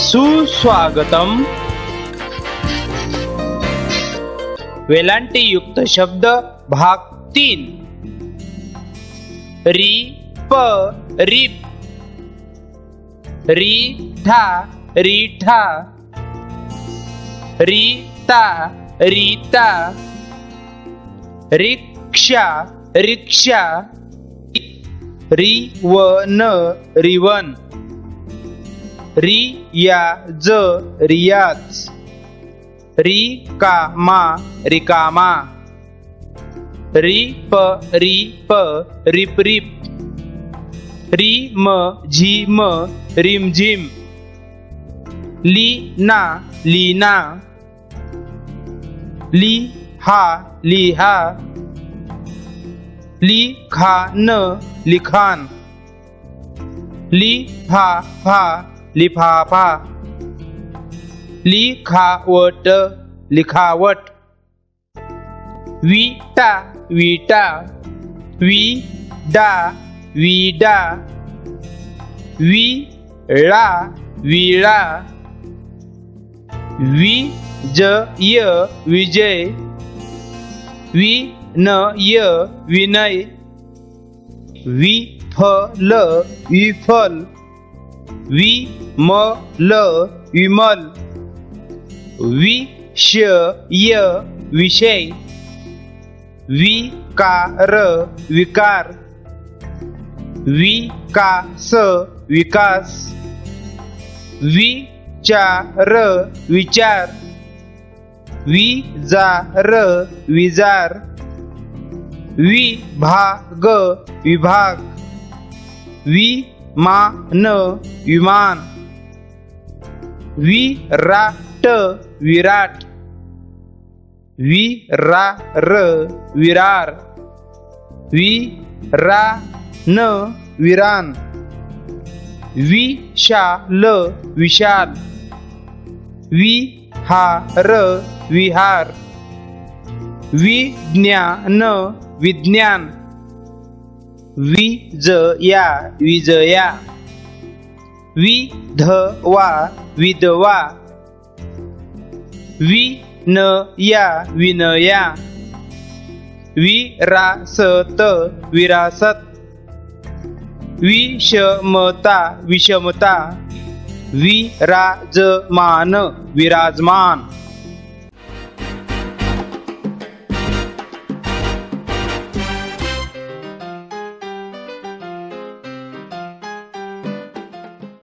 सुस्वागतम। वेलांटी युक्त शब्द भाग तीन। री प रिप री ठा रीठा। रीता रीता। रिक्षा रिक्षा। रिवन रिवन। रियाज रियाज रिकामा रिकामा रिप रिप रिप रिप रिम झिम रिमझिम लीना लीना लिहा लिहा लिखान लिखान लिफाफा लिफाफा. लिखावट लिखावट. विटा विटा. विडा विडा. विळा विळा. विजय विजय. विनय विनय. विफल विफल. विमल विमल विषय विषय विकार विकार विकास विकास विचार विचार विजार विजार विभाग विभाग विमान विमान विराट विराट. विरार विरार. विरान विरान. विशाल विशाल. विहार विहार. विज्ञान विज्ञान. विजया विजया. विधवा विधवा विनया विनया विरासत विरासत विषमता विषमता विराजमान विराजमान